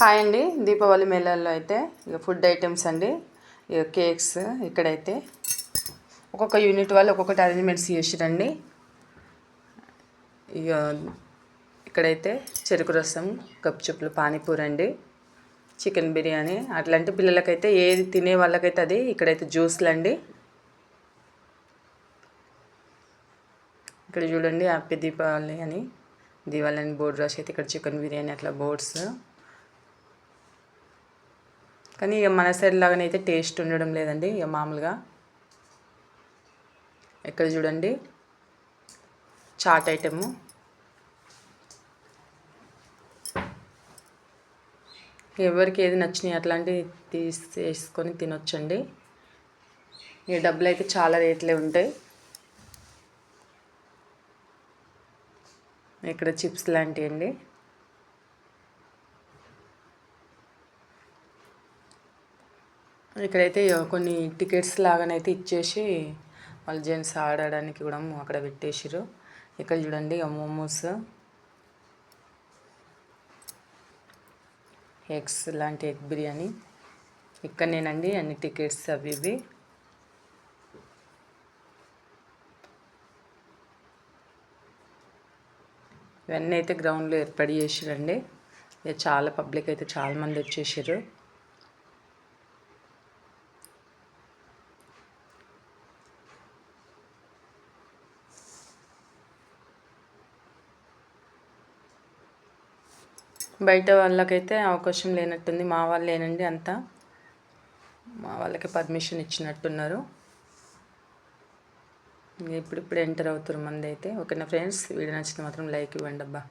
Hi అండి. దీపావళి మేళల్లో అయితే ఇక ఫుడ్ ఐటమ్స్ అండి. ఇక కేక్స్ ఇక్కడైతే ఒక్కొక్క యూనిట్ వాళ్ళు ఒక్కొక్కటి అరేంజ్మెంట్స్ చేసిరండి. ఇక ఇక్కడైతే చెరుకు రసం గప్చుప్పులు పానీపూరి అండి. చికెన్ బిర్యానీ అట్లాంటి పిల్లలకైతే ఏది తినే వాళ్ళకైతే అది ఇక్కడైతే జ్యూస్లు అండి ఇక్కడ చూడండి హ్యాపీ దీపావళి అని. దీపావళి అని బోర్డు రాసి అయితే ఇక్కడ చికెన్ బిర్యానీ అట్లా బోర్డ్స్. కానీ ఇక మన సైడ్ అయితే టేస్ట్ ఉండడం లేదండి ఇక మామూలుగా. ఇక్కడ చూడండి. చాట్ ఐటెము ఎవరికి ఏది నచ్చినాయి అట్లాంటివి తీసేసుకొని తినొచ్చండి. ఈ డబ్బులు అయితే చాలా రేట్లే ఉంటాయి. ఇక్కడ చిప్స్ లాంటివి అండి ఇక్కడైతే కొన్ని టికెట్స్ లాగానైతే ఇచ్చేసి వాళ్ళు జెంట్స్ ఆడడానికి కూడా అక్కడ పెట్టేసారు ఇక్కడ చూడండి మోమోస్ ఎగ్స్ లాంటి ఎగ్ బిర్యానీ. ఇక్కడ నేనండి అన్ని టికెట్స్ అవి ఇవి. ఇవన్నీ అయితే గ్రౌండ్లో ఏర్పాటు చేసిరండి. చాలా పబ్లిక్ అయితే చాలామంది వచ్చేసారు బయట వాళ్ళకైతే అవకాశం లేనట్టుంది. మా వాళ్ళేనండి అంతా. మా వాళ్ళకి పర్మిషన్ ఇచ్చినట్టున్నారు. ఇప్పుడు ఇప్పుడు ఎంటర్ అవుతారు మంది అయితే ఓకేనా ఫ్రెండ్స్? వీడియో నచ్చితే మాత్రం లైక్ ఇవ్వండి అబ్బా.